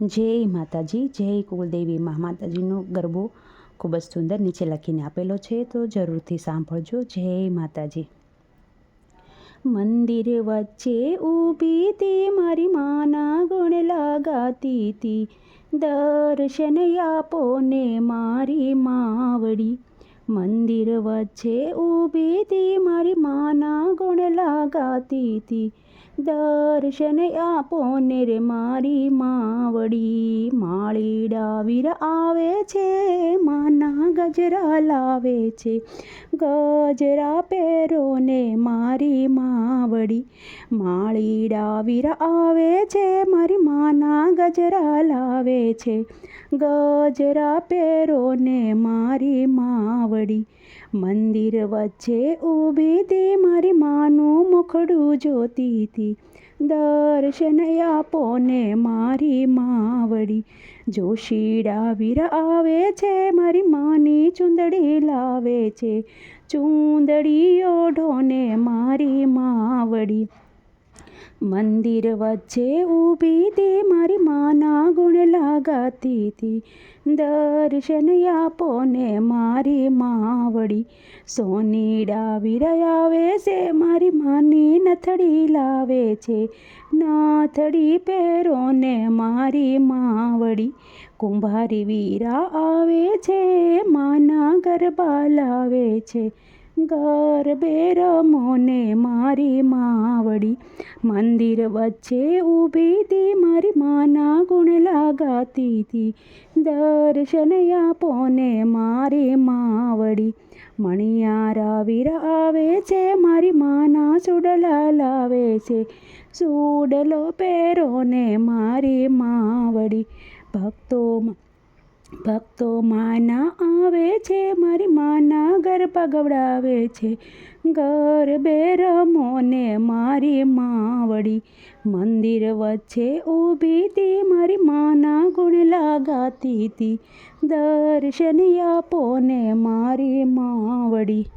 જય માતાજી, જય કુલદેવી મા માતાજીનો ગરબો ખૂબ જ સુંદર નીચે લખીને આપેલો છે, તો જરૂરથી સાંભળજો. જય માતાજી. મંદિર વચ્ચે ઊભી તી મારી માના ગુણ લગાતી તી. દર્શન આપો ને મારી માવડી. મંદિર વચ્ચે ઊભી તી મારી માના ગુણ લગાતી તી. દર્શન આપો ને મારી માવડી. માળીડા વીર આવે છે, માના ગજરા લાવે છે. ગજરા પહેરો ને મારી માવડી. માળીડા વીર આવે છે, મારી માના ગજરા લાવે છે. ગજરા પહેરો ને મારી માવડી મંદિર વચ્ચે ઊભી તે મારી માનું મુખડું જોતી હતી દર્શન આપો ને મારી માવડી. જોશીડા વીર આવે છે, મારી માની ચૂંદડી લાવે છે. ચુંદડી ઓઢો ને મારી માવડી. મંદિર વચ્ચે ઊભી તી મારી માના ગુણ લગાતી દર્શન આપો ને મારી માવડી સોનીડા આવે છે, મારી માની નથડી લાવે છે. નાથડી પહેરો ને મારી માવડી કુંભારી વીરા આવે છે, માના ગરબા લાવે છે. ગરબે રમો ને મારી માવડી મંદિર વચ્ચે ઊભી હતી મારી માના ગુણ લગાતી હતી દર્શન આપો ને મારી માવડી મણિયારા વીર આવે છે, મારી માના સુડલા લાવે છે. સુડલો પહેરો ને મારી માવડી, ભક્તો ભક્તો માના આવે છે, મારી માના ગરબા ગવડાવે છે. ગરબે રમો ને મારી માવડી મંદિર વચ્ચે ઊભી તી મારી માના ગુણ લગાતી તી. દર્શન આપો ને મારી માવડી.